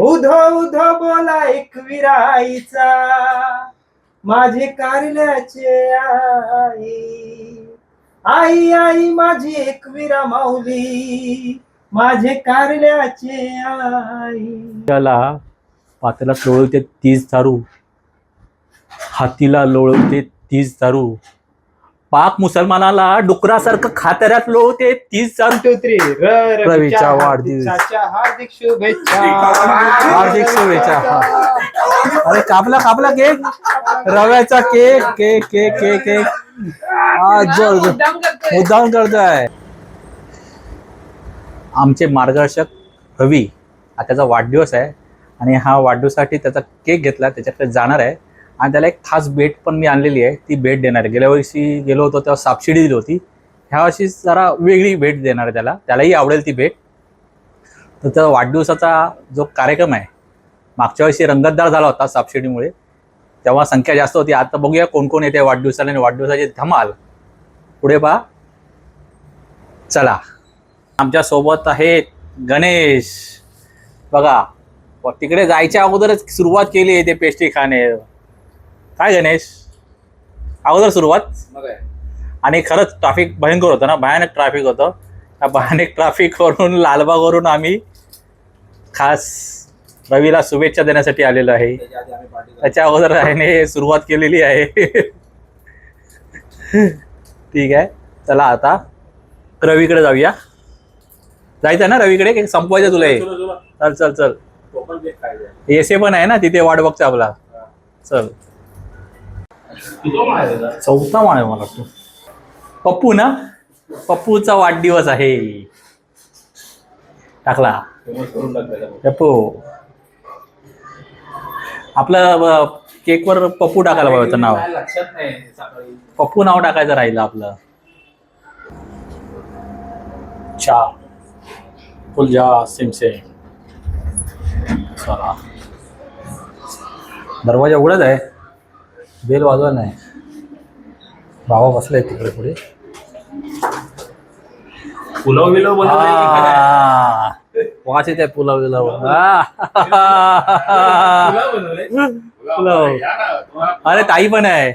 उधो उधो बोला एक विराईचा. माझे कारल्याचे आई. आई आई माझी एक विरा माऊली माझे कारल्याचे आई. त्याला पात्याला लोळवते तीज तारू हातीला लोळवते तीज तारू पाक मुसलमानाला डुकरासारखं खात्याऱ्यात लोळवते तीच दारू टू थ्री रवीच्या वाढदिवस. हार्दिक शुभेच्छा. हार्दिक शुभेच्छा. अरे कापला कापला केक. रव्याचा cake cake cake cake cake. हा जर मुद्दाम करतोय. आमचे मार्गदर्शक रवी हा त्याचा वाढदिवस आहे. आणि हा वाढदिवसासाठी त्याचा केक घेतला त्याच्याकडे जाणार आहे. आणि त्याला एक खास भेट पण मी आणलेली आहे. ती भेट देणार आहे. गेल्या वर्षी गेलो होतो तेव्हा सापशिडी दिली होती. ह्या वर्षी जरा वेगळी भेट देणार आहे त्याला. त्यालाही आवडेल ती भेट. तर त्या वाढदिवसाचा जो कार्यक्रम आहे मागच्या वर्षी रंगतदार झाला होता सापशिडीमुळे. तेव्हा संख्या जास्त होती. आता बघूया कोण कोण येते वाढदिवसाला आणि वाढदिवसाची धमाल. पुढे पहा. चला. आमच्यासोबत आहेत गणेश. बघा तिकडे जायच्या अगोदरच सुरुवात केली आहे ते पेस्ट्री खाणे. काय गणेश? अगोदर सुरुवात. आणि खरंच ट्रॅफिक भयंकर होतं ना भयानक ट्रॅफिक होतं. त्या भयानक ट्रॅफिकवरून लालबागवरून आम्ही खास रवीला शुभेच्छा देण्यासाठी आलेलो आहे. त्याच्या अगोदर याने सुरुवात केलेली आहे. ठीक आहे. चला आता रवीकडे जाऊया. जायचं ना रवीकडे? संपवायचं तुला हे? चल चल. चल एसे पण आहे. ना तिथे वाट बघचा आपला. चल. चौथा माळ आहे मला वाटतो. पप्पू ना? पप्पूचा वाढदिवस आहे. टाकला. पप्पू. आपलं केकवर पप्पू टाकायला पाहिजे होतं नाव. लक्षात नाही पप्पू नाव टाकायचं राहिलं आपलं. चा. फुलजा सिमसे चला. दरवाजा उघडत आहे. बेल वाजवा नाही. बाबा बसलाय तिकडे पुढे. पुलाव बिलाव आ, वास येत आहे पुलाव बिलाव. आ, पुलाव अरे ताई पण आहे.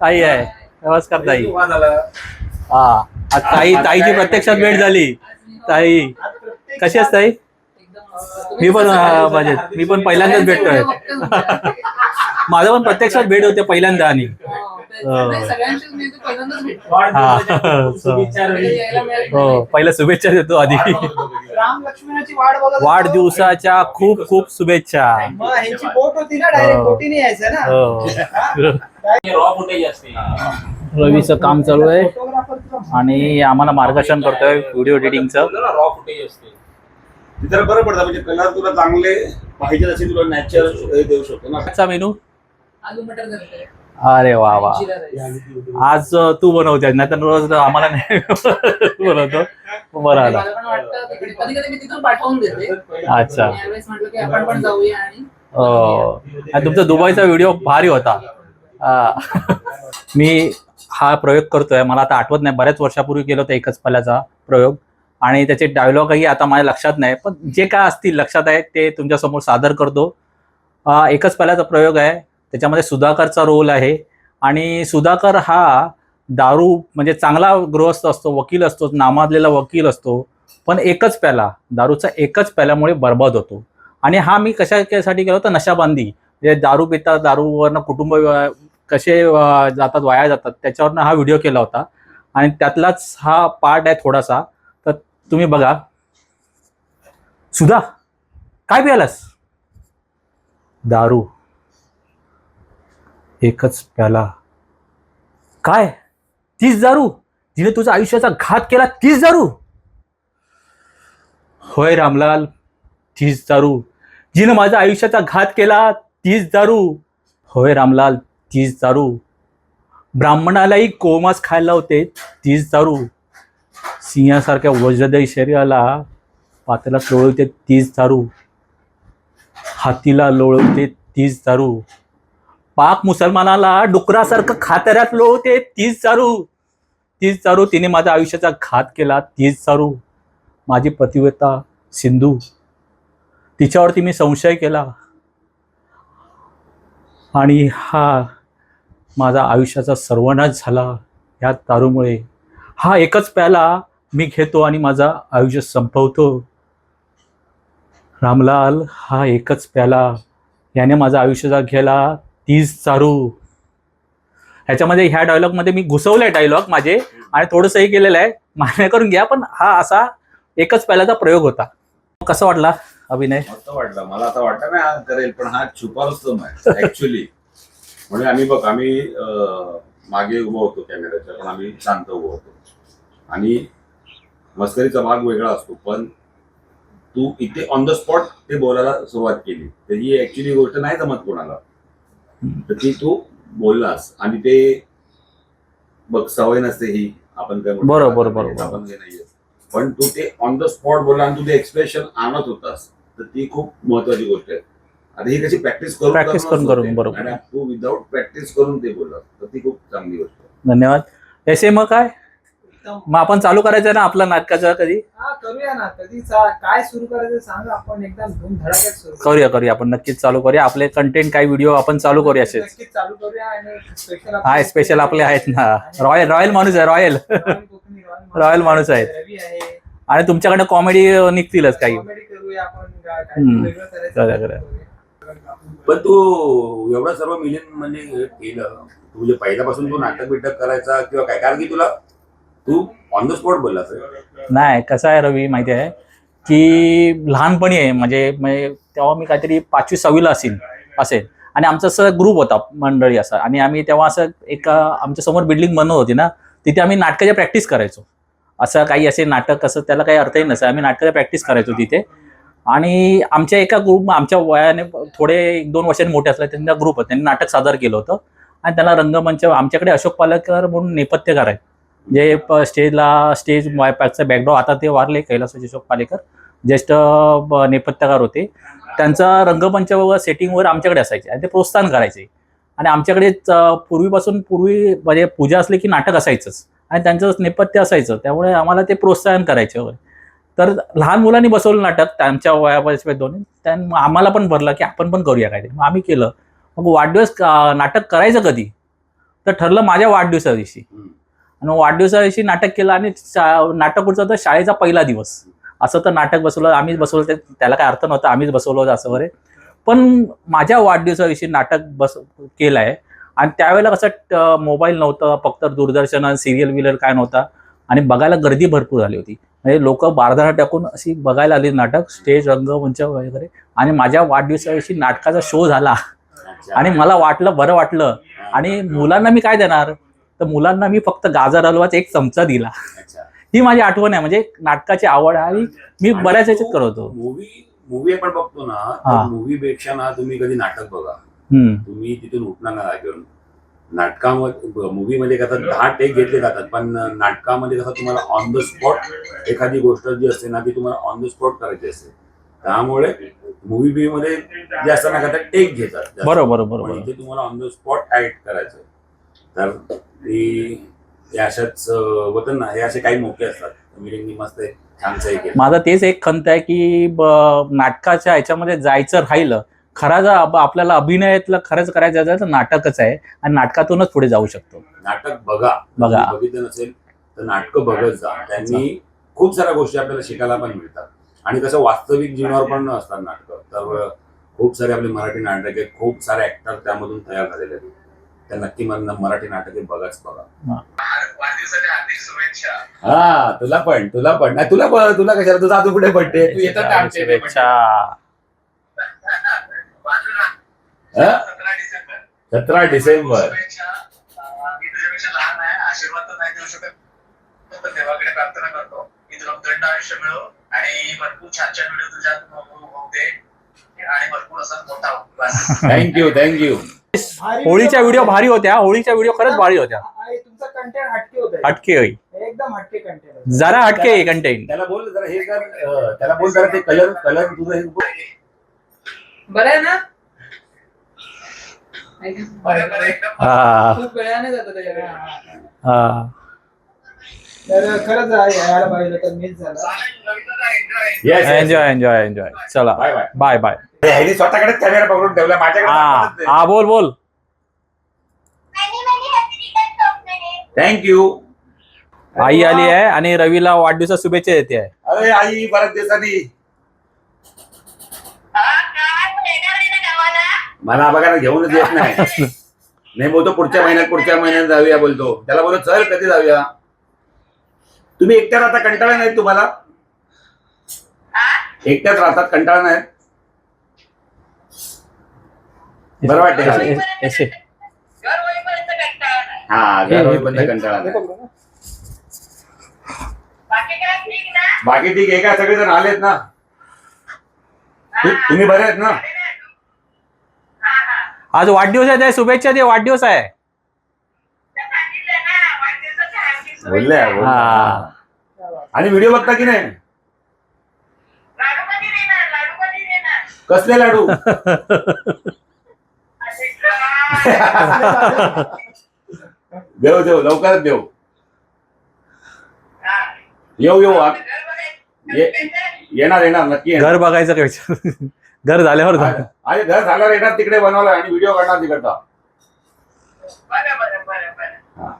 ताई आहे. नमस्कार ताई हा. आज ताई ताईची प्रत्यक्षात भेट झाली. ताई कशी आहेस ताई? मी पण म्हणजे मी पण पहिल्यांदाच भेटतोय. माझं पण प्रत्यक्षात भेट होते पहिल्यांदा आणि. हा हो. पहिल्या शुभेच्छा देतो आधी. वाढदिवसाच्या खूप खूप शुभेच्छा. हो. बोटीने यायचं ना. हो. रॉ फुटेज असते रवीचं काम चालू आहे आणि आम्हाला मार्गदर्शन करतोय व्हिडिओ एडिटिंगचं रॉ फुटेज असते तर बरं पडतं म्हणजे कलर तुला चांगले पाहिजे तसे तुला नॅचरल देऊ शकतो ना. मेनू? आलू मटर करते अरे वा वा. आज तू बनवते. नाही तर रोज आम्हाला नाही बनवतो. बरं आला. मला पण वाटतं तिकडे कधी कधी मी तिथून पाठवून देते. अच्छा. आणि यावेळेस म्हटलं की आपण पण जाऊया आणि हो. आणि तुमचा दुबईचा व्हिडिओ भारी होता. मी हा प्रयोग करतोय. मला आता आठवत नाही. बऱ्याच वर्षापूर्वी केलं होतं एकच पल्याचा प्रयोग. आणि त्याचे डायलॉगही आता माझ्या लक्षात नाही. पण जे काय असतील लक्षात आहे ते तुमच्यासमोर सादर करतो. एकच पल्याचा प्रयोग आहे. त्याच्यामध्ये सुधाकरचा रोल आहे. आणि सुधाकर हा दारू म्हणजे चांगला गृहस्थ असतो वकील असतो नामाजलेला वकील असतो पण एकच प्याला दारूचा एकच प्याल्यामुळे बर्बाद होतो. आणि हा मी कशासाठी केला होता? नशाबंदी. म्हणजे दारू पिता दारूवरनं कुटुंब कसे जातात वाया जातात त्याच्यावरनं हा व्हिडिओ केला होता. आणि त्यातलाच हा पार्ट आहे थोडासा. तर तुम्ही बघा. सुधा काय प्यालास? दारू. एकच प्याला. काय? तीच दारू? तिने तुझ्या आयुष्याचा घात केला तीच दारू? होय रामलाल तीच दारू. जिनं माझ्या आयुष्याचा घात केला तीच दारू. होय रामलाल तीच दारू. ब्राह्मणालाही कोमास खायला होते तीच दारू. सिंहासारख्या वज्रदायी शरीराला पात्राला लोळवते तीच दारू. हातीला लोळवते तीच दारू. पाक मुसलमानाला डुकरासारखं खात्याऱ्यात होते तीच चारू. तीच चारू तिने माझ्या आयुष्याचा घात केला तीच चारू. माझी पतिव्रता सिंधू. तिच्यावरती मी संशय केला. आणि हा माझा आयुष्याचा सर्वनाश झाला या तारूमुळे हा एकच प्याला मी घेतो आणि माझा आयुष्य संपवतो. रामलाल हा एकच प्याला याने माझा आयुष्याचा गेला. तीच चारू. ह्याच्यामध्ये ह्या डायलॉगमध्ये मी घुसवलंय डायलॉग माझे आणि थोडंसं हे केलेलं आहे. मान्य करून घ्या पण हा असा एकच पहिल्याचा प्रयोग होता. कसा वाटला अभिनय? वाटला. मला आता वाटत ना हा करेल पण हा छुपा रुस्तम आहे ऍक्च्युली म्हणजे आम्ही बघ आम्ही मागे उभं होतो कॅमेऱ्याच्या पण आम्ही शांत उभं होतो. आणि मस्करीचा भाग वेगळा असतो पण तू इथे ऑन द स्पॉट ते बोलायला सुरुवात केली. तर ही ऍक्च्युली गोष्ट नाही जमत कोणाला. तर ती तू बोललास. आणि ते बघ सवय नसते ही. आपण काय बरोबर, बरोबर. आपण हे नाहीये. पण तू ते ऑन द स्पॉट बोलला आणि तू ते एक्सप्रेशन आणत होतास. तर ती खूप महत्वाची गोष्ट आहे. आता ही कशी प्रॅक्टिस करून Practice करून- करून. बरोबर. तू विदाऊट प्रॅक्टिस करून ते बोलला तर ती खूप चांगली गोष्ट आहे. धन्यवाद. ऐसे मग काय? एकदम. मग आपण चालू करायचं ना आपला नाटकाचं कधी? हा करूया ना. कधी चा- काय सुरू करायचं सांगा. आपण एकदम धूम धडाक्यात सुरू करू. करूया करूया. आपण नक्कीच चालू करूया. आपले कंटेंट काही व्हिडिओ आपण चालू करूया असेच. नक्कीच चालू करूया आणि स्पेशल हा स्पेशल आपले आहेत ना. रॉयल रॉयल माणूस आहे रॉयल रॉयल माणूस आहेत. रवी आहे. आणि तुमच्याकडे कॉमेडी निघतीलच काही. कॉमेडी करूया आपण काय- काय हम्म. वेगळं करायचं करूया, ते करूया. करूया. पण तू एवढं सर्व मिलियन म्हणजे हे केलं. तू म्हणजे पहिल्यापासून तू नाटक बिटक करायचा किंवा काय? कारण की तुला तू ऑन द स्पॉट बोललास नाही कसं आहे रवी माहिती आहे की लहानपणी आहे म्हणजे तेव्हा मी काहीतरी पाचवी सहावीला असेल असेल. आणि आमचा असं ग्रुप होता मंडळी असा. आणि आम्ही तेव्हा असं एक आमच्यासमोर बिल्डिंग बनवत होती ना तिथे आम्ही नाटकाच्या प्रॅक्टिस करायचो. असं काही असे नाटक असं त्याला काही अर्थही नसं आम्ही नाटकाच्या प्रॅक्टिस करायचो तिथे. आणि आमच्या एका ग्रुप आमच्या वयाने थोडे एक दोन वर्षांनी मोठे असले त्यांचा ग्रुप होता. त्यांनी नाटक सादर केलं होतं. आणि त्याला रंगमंच आमच्याकडे अशोक पालकर म्हणून नेपथ्यकार आहेत. जे स्टेजला स्टेज पॅकचा बॅकड्रॉप आता ते वारले कैलास अशोक पालेकर ज्येष्ठ नेपथ्यकार होते. त्यांचा रंगमंच व सेटिंगवर आमच्याकडे असायचे आणि ते प्रोत्साहन करायचे. आणि आमच्याकडे पूर्वीपासून पूर्वी म्हणजे पूजा असली की नाटक असायचंच. आणि त्यांचं नेपथ्य असायचं. त्यामुळे आम्हाला ते प्रोत्साहन करायचे वगैरे. तर लहान मुलांनी बसवलं नाटक त्यांच्या वयापासून दोन्ही. त्यां आम्हाला पण भरलं की आपण पण करूया काहीतरी. मग आम्ही केलं. मग वाढदिवस नाटक करायचं कधी? तर ठरलं माझ्या वाढदिवसा दिवशी. आणि वाढदिवसा दिवशी नाटक केलं आणि नाटक कुठचं तर शाळेचा पहिला दिवस. असं तर नाटक बसवलं आम्हीच बसवलं ते त्याला काय अर्थ नव्हता आम्हीच बसवलं होतं असं वगैरे. पण माझ्या वाढदिवसा दिवशी नाटक बस केलं आहे आणि त्यावेळेला कसं मोबाईल नव्हतं फक्त दूरदर्शन सिरियल विरियल काय नव्हता. आणि बघायला गर्दी भरपूर झाली होती. म्हणजे लोक बारदाना टाकून अशी बघायला आली नाटक स्टेज रंगमंच वगैरे. आणि माझ्या वाढदिवसा दिवशी नाटकाचा शो झाला. आणि मला वाटलं बरं वाटलं. आणि मुलांना मी काय देणार? तर मुलांना मी फक्त गाजर हलवाचा एक चमचा दिला. ही माझी आठवण आहे. म्हणजे नाटकाची आवड आहे आणि मी बऱ्याच याच्यात करतो मूवी मूवी आपण बघतो. ना मूवी पेक्षा ना तुम्ही कधी नाटक बघा. तुम्ही तिथून उठणार ना घेऊन नाटकामध्ये मूवी मध्ये कसं दहा टेक घेतले जातात पण नाटकामध्ये कसं तुम्हाला ऑन द स्पॉट एखादी गोष्ट जी असते ना ती तुम्हाला ऑन द स्पॉट करायची असते. त्यामुळे मूवी बी मध्ये जे असतं ना का टेक घेतात. बरोबर बरोबर तुम्हाला ऑन द स्पॉट ऍक्ट करायचं तर ती हे अशाच होतं ना हे असे काही मोके असतात. मिलिंदनी मस्त माझा तेच एक खंत आहे की नाटकाच्या ह्याच्यामध्ये जायचं राहिलं खरा जर आप- आपल्याला अभिनयातलं खरंच करायचं असेल तर नाटकच आहे आणि नाटकातूनच पुढे जाऊ शकतो. नाटक बघा. बघा. बघितलं नसेल तर नाटकं बघत जा. त्यांनी खूप साऱ्या गोष्टी आपल्याला शिकायला पण मिळतात. आणि कसं वास्तविक जीवनावर पण असतात नाटकं. तर खूप सारे आपले मराठी नाटक आहेत. खूप सारे ऍक्टर त्यामधून तयार झालेले आहेत. तर नक्की मला मराठी नाटके बघाच बघा. हा. तुला पण तुला पण. नाही, तुला पण- तुला कशाला? तुझा अजून पुढे बड्डे तू येतात? सतरा डिसेंबर. सतरा डिसेंबर. शुभेच्छा. अं, मी तुझ्यापेक्षा लहान आहे. आशीर्वाद तर नाही देऊ शकत. पण देवाकडे प्रार्थना करतो. की तुला दंड आयुष्य मिळो आणि भरपूर छान छान व्हिडिओ तुझ्या होते आणि भरपूर असा मोठा. बस. थँक्यू थँक्यू होळीच्या व्हिडिओ भारी होत्या. होळीच्या व्हिडिओ खरंच भारी होत्या. आहे, तुमचा कंटेंट हटके होत हटके होई एकदम हटके कंटेंट जरा हटके कंटेंट त्याला बोल जरा हे कर अं, त्याला बोल जरा ते कलर कलर तुझं हे. बरं आहे ना? हा. खूप वेळाने जातो त्याच्याकडे. हा. तर खरंच यायला पाहिजे तर मिस झाला. चालेल रवींद्र एन्जॉय. एन्जॉय एन्जॉय चला. बाय बाय ह्यानी स्वतःकडेच कॅमेरा पकडून ठेवला माझ्याकडे हा. बोल बोल. थँक्यू आई आली आहे आणि रवीला वाढदिवसा शुभेच्छा देते आहे. अरे आई बऱ्याच दिवसांनी. मला बघा ना घेऊनच येत नाही. नाही बोलतो पुढच्या महिन्यात पुढच्या महिन्यात जाऊया बोलतो. त्याला बोलतो चल कधी जाऊया? तुम्ही एकट्यात आता कंटाळा नाही तुम्हाला? एकट्यात राहतात कंटाळा नाही? बरं वाटते? एस- हा कंटाळा नाही. बाकी काय ठीक ना? बाकी ठीक आहे का? सगळेजण आलेत ना? तु- तुम्ही बरे आहेत ना? हा हा. आज वाढदिवस आहे त्या शुभेच्छा दे वाढदिवस आहे तर सांगितलं ना वाढदिवसाच्या हार्दिक शुभेच्छा. बोलले. हा. आणि व्हिडिओ बघता की नाही लाडू कधी देणार लाडू कधी देणार कसले लाडू? देव देव लवकरच देव. येऊ येऊ आ-. ये- येणार येणार नक्की येणार. घर बघायचं काय विचार घर झाल्यावर झालं. आणि घर झाल्यावर येणार तिकडे बनवलं आणि व्हिडिओ काढणार तिकडचा हा.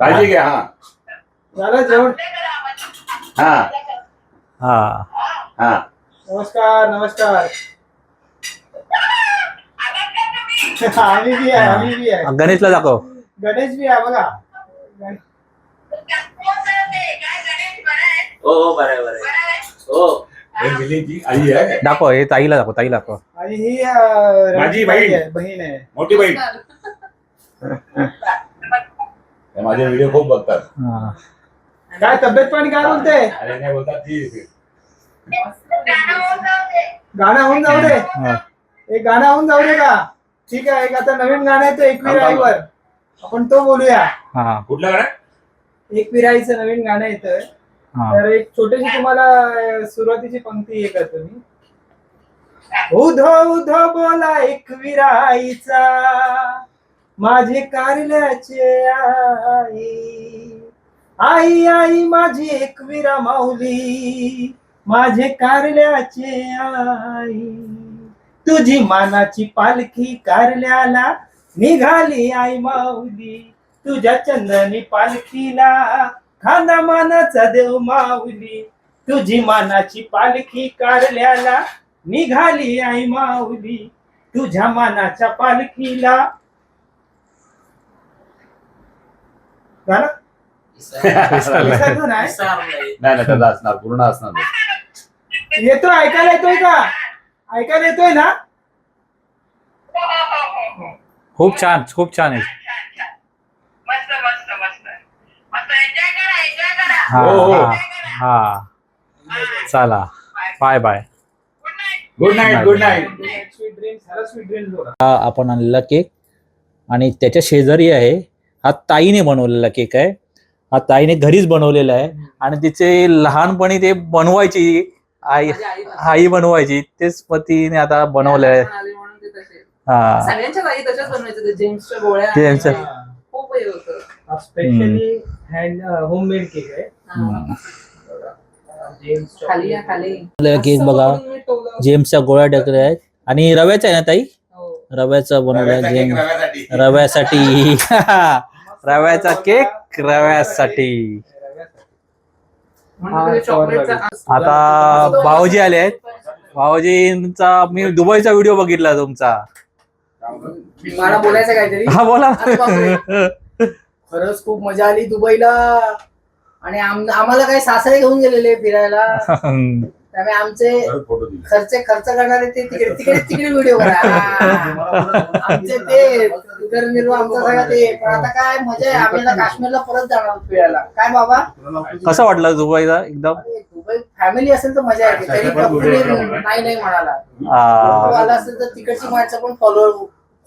काळजी घ्या हा झालं जेवण. हा. हा हा नमस्कार नमस्कार? आम्ही बी आहे आम्ही बी आहे गणेशला दाखव गणेश बी आहे बघा आहे? हो हो बरं बरं बरं आहे? हो हे मिलीची आई आहे दाखव हे ताईला दाखव ताईला दाखव आणि ही अं, माझी बहीण. आहे, बहीण आहे मोठी बहीण हे माझे व्हिडिओ खूप बघतात हा. काय तब्येत पाणी काय बोलते? अरे नाही बोलतात ती गाणं होऊन जाऊ दे. गाणं होऊन जाऊ दे? हा. एक गाणं होऊन जाऊ दे का? ठीक आहे एक आता नवीन गाणं येतं एकवीर आईवर आपण तो बोलूया. हा कुठलं गाणं? एकवीर आईचं नवीन गाणं येतं हा. तर एक छोटीशी तुम्हाला अं, सुरुवातीची पंक्ती हे करतो मी. उध उध बोला एकवीर आईचा माझे कारल्याचे आई. आई आई माझी एकवीरा माऊली माझे कारल्याचे आई. तुझी मानाची पालखी कारल्याला निघाली आई माऊली. तुझ्या चंदनी पालखीला खांदा मानाचा देव माऊली. तुझी मानाची पालखी कारल्याला निघाली आई माऊली. तुझ्या मानाच्या पालखीला झालं? विसरलो नाही. नाही? असणार पूर्ण असणार ते. येतोय ऐकायला येतोय का? ऐकायला येतोय ना? हो, हो, हो, हो. खूप छान खूप छान आहे. छान, छान. मस्त मस्त मस्त. मस्त एन्जॉय करा एन्जॉय करा. हा हो, हो. हा हा. चला bye bye good night good night sweet sweet बोला हा आपण आणलेला केक आणि त्याच्या शेजारी आहे हा ताईने बनवलेला केक आहे. हा ताईने घरीच बनवलेला आहे. आणि तिचे लहानपणी ते बनवायची आई आई बनवायची तेच मग तिने आता बनवलं आहे. हा. जेम्सच्या हे स्पेशली हँड होममेड केक आहे. जेम्स बघा. जेम्सच्या गोळ्या टाकल्या आहेत. आणि रव्याचा आहे ना ताई? हो. रव्याचा बनवला रव्याचा जेम केक रव्यासाठी. रव्यासाठी. रव्याचा केक रव्यासाठी चॉकलेटचा आता भाऊजी आले आहेत. भाऊजींचा मी दुबईचा व्हिडिओ बघितला तुमचा. मला बोलायचं काहीतरी? हा बोला. खरंच खूप मजा आली दुबईला. आणि आम- आम्हाला काही सासरे घेऊन गेलेले फिरायला. त्यामुळे आमचे. खर्च खर्च करणारे ते तिकडे तिकडे तिकडे व्हिडिओ. आमचे ते उदरनिर्वाह आमचा सगळा ते पण आता काय मजा आहे आम्ही आता काश्मीरला परत जाणार आहोत फिरायला. काय बाबा? कसं वाटलं दुबईचा एकदम? अरे, दुबई फॅमिली असेल तर मजा येते तरी नाही नाही म्हणाला. आ, आला असेल तर तिकडची माणसं पण फॉलो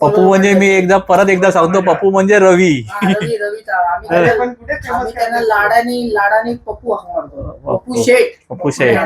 पप्पू म्हणजे मी एकदा परत एकदा सांगतो पप्पू म्हणजे रवी. रवी आम्ही त्यांना- पण कुठे famous आम्ही त्यांना करतो? लाडानी लाडानी पप्पू हाक मारतो. पप्पू. शेठ. पप्पू शेठ.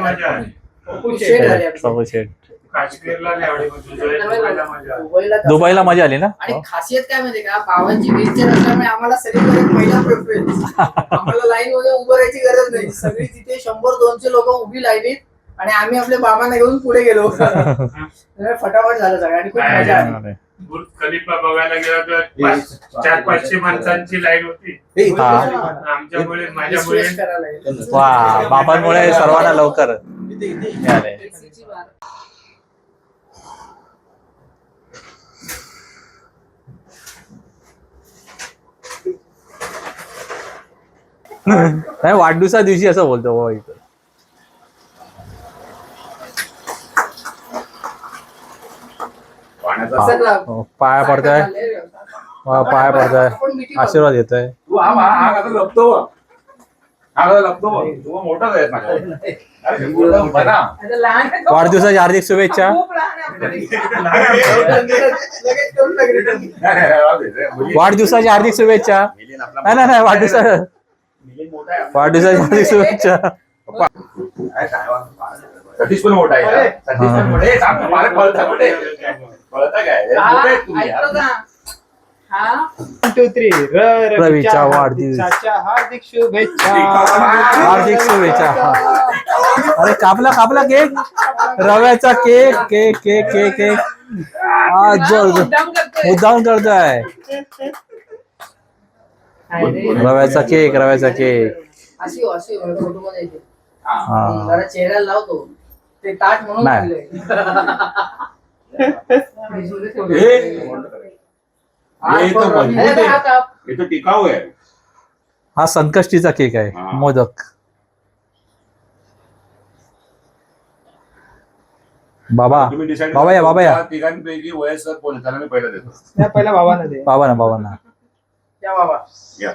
पप्पू शेठ. शेठ. झाले आपले. पप्पू शेठ. काश्मीरला नाही आवडे पण दुबईला मजा आली. दुबईला तसं- दुबईला मजा आली ना आणि खासियत काय माहितीये का बाबांची व्हीलचेअर असल्यामुळे आम्हाला सगळीकडे पहिला प्रेफरन्स आम्हाला लाईन मध्ये उभं राहायची गरज नाही सगळी तिथे शंभर दोनशे लोक उभी लाईनीत आणि आम्ही आपल्या बाबांना घेऊन पुढे गेलो त्यामुळे फटाफट झालं सगळं आणि खूप मजा आली बुर्ज खलिफा बघायला गेला तर पाच- चार पाचशे माणसांची लाईन होती हा. आमच्यामुळे माझ्यामुळे करायला. वा बाबांमुळे सर्वांना लवकर मिळाले नाही वाढदिवसा दिवशी असं बोलतो बाबा इथं पाण्याचा सगळं. हो, पाया पडताय वा, पाया पडताय आशीर्वाद येत आहे तू हा हा हा कसं लपतो बघ. हा कसं लपतो बघ. तू मोठाच आहे माझ्या अरे मोठा उभा ना. आता लहान आहे. वाढदिवसाच्या हार्दिक शुभेच्छा. नाही, नाही, राहू दे. रे, मुली- वाढदिवसाच्या हार्दिक शुभेच्छा मिलिंद आपला नाही नाही नाही वाढदिवसा सतीश पण मोठा आहे यार. सतीश पण मोठा आहे. सांग ना, मला कळतं कुठे कळतं काय हा, मोठे आहेत तुम्ही यार. ऐकतो का? हा वन टू थ्री रवीच्या वाढदिवस. हार्दिक शुभेच्छा हार्दिक शुभेच्छा हा. अरे कापला कापला केक रव्याचा cake cake cake cake cake हा जोर जोर. मुद्दाम करतोय. रव्याचा केक रव्याचा केक. अशी हो, अशी हो, फोटो मध्ये येते. हा. जरा चेहऱ्याला लावतो. ते ताट म्हणून नाही. हे. हा, हे तो पण. मजबूत रवी- अरे, हा काप. हे तर टिकाऊ आहे. हा संकष्टीचा केक आहे. हा. मोदक. बाबा तुम्ही decide बाबा या, करा, बाबा या. तिघांपैकी वयस्कर कोण आहे? त्याला मी पहिला देतो. पहिला बाबांना दे. बाबा ना बाबा ना बाबा. घ्या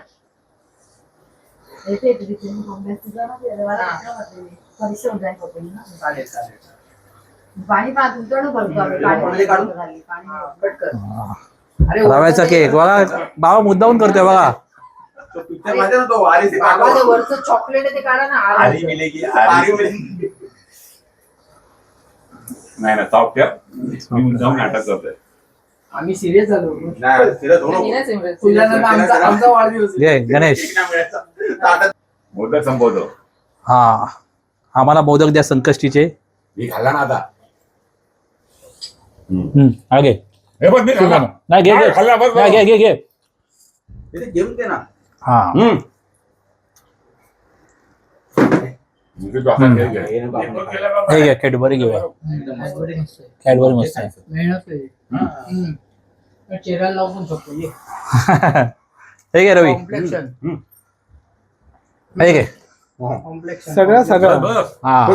चालेल चालेल. पाणी पा तुमच्याकडे भरतो आम्ही पाणी काढून? पाणी पाणी कट कर. अरे रव्याचा केक बघा बाबा मुद्दाहून करतोय बघा. तो ना तो? वरचं चॉकलेट आहे ते काढा ना आरी मिलेगी आरी मिलेगी नाही ना ठेव. मी मुद्दाम नाटक करतोय. आम्ही सिरियस झालो. नाही आमचा आमचा वाढदिवस आहे. घे गणेश. मोदक संपवतो. हा. आम्हाला मोदक द्या संकष्टीचे. मी खाल्ला ना आता. हम्म, हा घे. हे बघ मी खाल्ला. नाही घे घे. खाल्ला बघ नाही, घे घे घे. घेऊन दे ना. हा. हम्म. तुझी डॉक्टर घे, घे. हे घे कॅडबरी घेऊया कॅडबरी मस्त आहे मेहनत आहे. हम्म. तर चेहऱ्याला लावू पण शकतो. हे घे रवी. हे घे. सगळं सगळं. हा.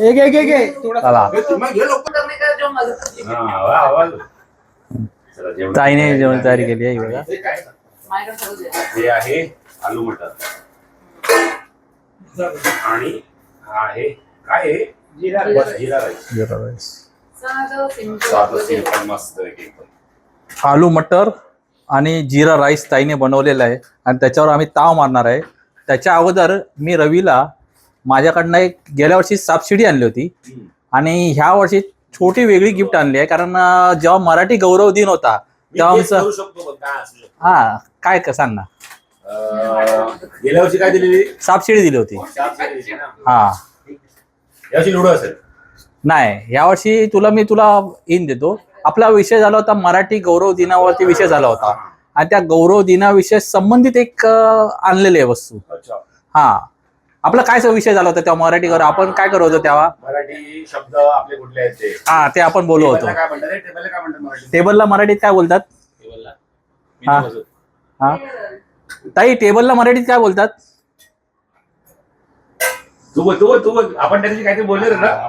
एक एक एक हे हा. ताईने जेवण तयारी केली आहे बघा हे आहे. हे आहे आलू मटर आणि आहे. काय आहे? जिरा बस जिरा राईस. जिरा राईस. साधं सिंपल साधं आपलं जेवण. सिंपल मस्त आहे एकदम. आलू मटर आणि जिरा राईस ताईने बनवलेला आहे. आणि त्याच्यावर आम्ही ताव मारणार आहे. त्याच्या अगोदर मी रवीला माझ्याकडनं एक गेल्या वर्षी सापशिडी आणली होती. हम्म. आणि ह्या वर्षी छोटी वेगळी गिफ्ट आणली आहे. कारण अं, जेव्हा मराठी गौरव दिन होता मी तेव्हा आमचं करू शकतो बघ काय असू शकतं. हा काय क- सांग ना. गेल्या वर्षी काय दिलेली? सापशिडी दिली होती. हा. यावर्षी लुडो असेल. नाही यावर्षी तुला मी तुला इन देतो. आपला विषय झाला होता मराठी गौरव दिनावरती विषय झाला होता. आणि त्या गौरव दिनाविषयी संबंधित एक आणलेली आहे वस्तू. अच्छा. हा. आपला काय विषय झाला होता तेव्हा मराठी गौरव? आपण काय करत होतो तेव्हा? मराठी शब्द आपले कुठले आहेत हा ते आपण बोलत होतो. टेबलला मराठीत काय बोलतात? हा. हा. ताई टेबलला मराठीत काय बोलतात? तू बोल तू बोल तू बोल. आपण त्याच्याशी काहीतरी बोलले ना?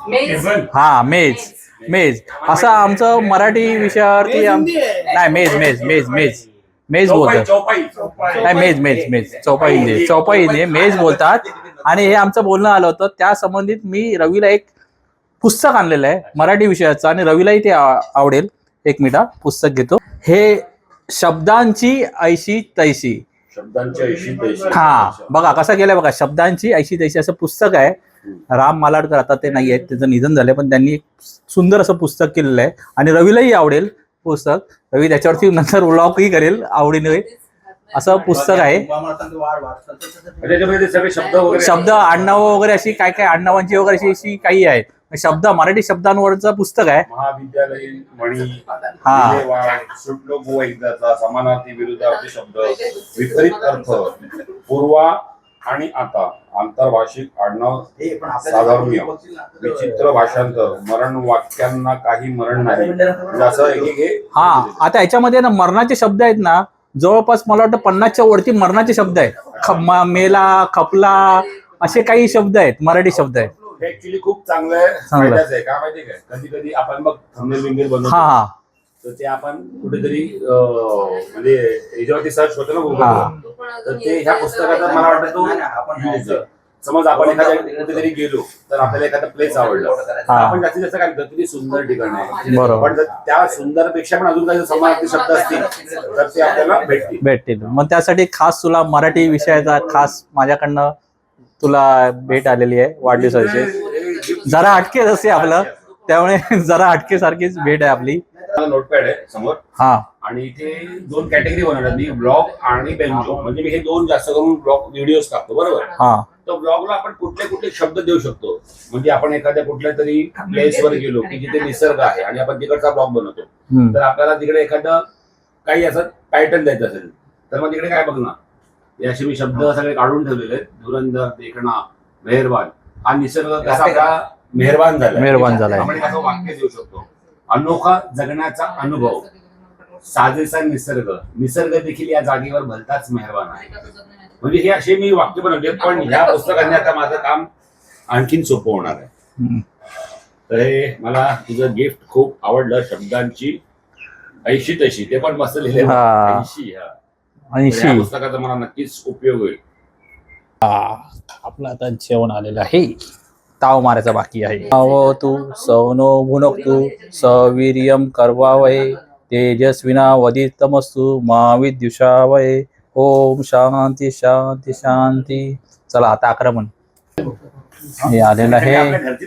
मेज. हा मेज. मेज. असं आमचं मराठी विषयावरती नाही मेज मेज मेज मेज. मेज चौपाई बोलतात. चौपाई. चौपाई. नाही मेज मेज मेज. चौपाई हिंदी चौपाई हिंदी मेज बोलतात. आणि हे आमचं बोलणं आलं होतं. त्या संबंधित मी रवीला एक पुस्तक आणलेलं आहे. मराठी विषयाचं. आणि रवीलाही ते आवडेल. एक मिनिट पुस्तक घेतो. हे शब्दांची ऐशी तैशी. शब्दांची ऐशी तैशी. हा बघा कसं गेलंय बघा शब्दांची ऐशी तैशी असं पुस्तक आहे. राम मालाडकर आता ते नाही आहेत त्यांचं निधन झालंय पण त्यांनी एक सुंदर असं पुस्तक केलेलं आहे. आणि रवीलाही आवडेल पुस्तक. रवी त्याच्यावरती नंतर व्लॉगही करेल आवडीने. असं पुस्तक आहे. शब्द आडनाव वगैरे अशी काय काय आडनावांची वगैरे अशी अशी काही आहे शब्द मराठी शब्दांवरचं पुस्तक आहे. महाविद्यालयीन म्हणी हा. समानार्थी विरुद्धार्थी शब्द विपरीत अर्थ पूर्वा आणि आता आंतरभाषिक आडनाव साधर्म्य विचित्र भाषांतर मरण वाक्यांना काही मरण नाही. म्हणजे असं एक एक हे हा आता याच्यामध्ये ना मरणाचे शब्द आहेत ना जवळपास मला वाटतं पन्नासच्या वरती मरणाचे शब्द आहेत. मेला खपला असे काही शब्द आहेत मराठी शब्द आहेत. हे ऍक्च्युली खूप चांगलं आहे. चांगलं. आहे. का माहितीये काय कधी कधी आपण बघ थंबनेल बिंगेल हा बनवतो. हा तर ते आपण कुठेतरी अं, म्हणजे याच्यावरती सर्च होतो ना हा. गुगलवर तर ते ह्या पुस्तकाचा मला वाटतं तो. समज आपण एखाद्या कुठेतरी गेलो तर आपल्याला एखादा प्लेस आवडला. तर हा. आपण जास्तीत जास्त काय किती सुंदर ठिकाण आहे. बरोबर. पण जर त्या सुंदरपेक्षा पण अजून काही समानार्थी शब्द असतील तर ते आपल्याला भेटतील. भेटतील. मग त्यासाठी खास तुला मराठी विषयाचा खास माझ्याकडनं तुला भेट आलेली आहे वाढदिवसाची. जरा हटके असे आपलं. त्यामुळे जरा हटके सारखीच भेट आहे आपली. नोटपॅड आहे समोर. हा. आणि इथे दोन कॅटेगरी बनवतात मी ब्लॉग आणि बेंचो म्हणजे मी हे दोन जास्त करून ब्लॉग व्हिडिओज टाकतो बरोबर? हा. तर ब्लॉगला आपण कुठले कुठले शब्द देऊ शकतो? म्हणजे आपण एखाद्या कुठल्या तरी प्लेसवर गेलो की जिथे निसर्ग आहे आणि आपण तिकडचा ब्लॉग बनवतो. तर आपल्याला तिकडे एखादं काही असं टायटल द्यायचं असेल तर मग तिकडे काय बघणार? हे असे मी शब्द सगळे काढून ठेवलेले आहेत. धुरंधर देखणा मेहरबान. हा निसर्ग कसा आपला मेहरबान झाला मेहरबान झालाय. आपण एक असं वाक्य देऊ शकतो. अनोखा जगण्याचा अनुभव. साजेसा निसर्ग. निसर्ग देखील या जागेवर भलताच मेहरबान आहे. म्हणजे हे असे मी वाक्य बनवले पण ह्या पुस्तकाने आता माझं काम आणखीन सोपं होणार आहे. हम्म. तर हे मला तुझं गिफ्ट खूप आवडलं शब्दांची. ऐशी तशी ते पण मस्त लिहिले. हा. ऐंशी हा. या ऐंशी पुस्तकाचा मला नक्कीच उपयोग होईल. आपलं आता जेवण आलेलं आहे. ताव मारायचा बाकी आहे. ताव तू सौनो भुनक तू सवीर्यम करवावय तेजस्विना वदितमस्तु मा विद्युषावय ओम शांती शांती शांती। चला आता आक्रमण. हे आलेलं आहे. नाही.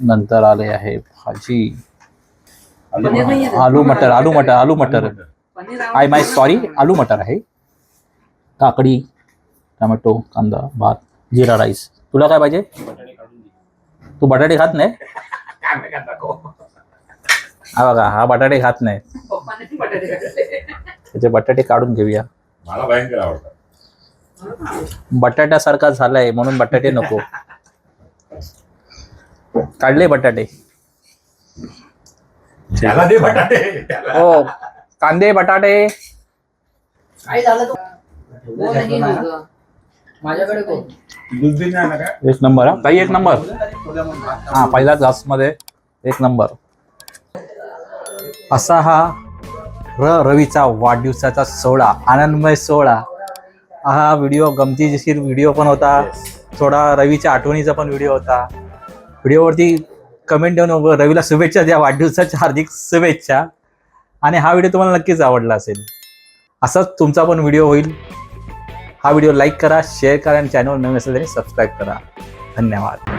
नंतर आले आहे भाजी. Aloo matar. Aloo matar aloo matar I my sorry aloo matar. आहे. काकडी टोमॅटो कांदा भात जिरा राईस. तुला काय पाहिजे? तू बटाटे खात नाही. हा बघा हा बटाटे खात नाही. त्याचे बटाटे काढून घेऊया. बटाट्यासारखा झालाय म्हणून बटाटे नको. काढले बटाटे. त्याला दे बटाटे. हो कांदे बटाटे. काय झालं तू? हो, नाही. माझ्याकडे कोण? नाही एक नंबर हा? काही एक नंबर. हा पहिला ग्लासमध्ये एक नंबर. असा हा र रवीचा वाढदिवसाचा सोहळा आनंदमय सोहळा. हा व्हिडिओ गमतीशीर व्हिडिओ पण होता. थोडा रवीच्या आठवणीचा पण व्हिडिओ होता. व्हिडिओवरती कमेंट देऊन रवीला शुभेच्छा द्या वाढदिवसाच्या हार्दिक शुभेच्छा. आणि हा व्हिडिओ तुम्हाला नक्कीच आवडला असेल. असाच तुमचा पण व्हिडिओ होईल. हा व्हिडिओ लाईक करा शेअर करा आणि चॅनल नवीन असेल तरी सबस्क्राईब करा. धन्यवाद.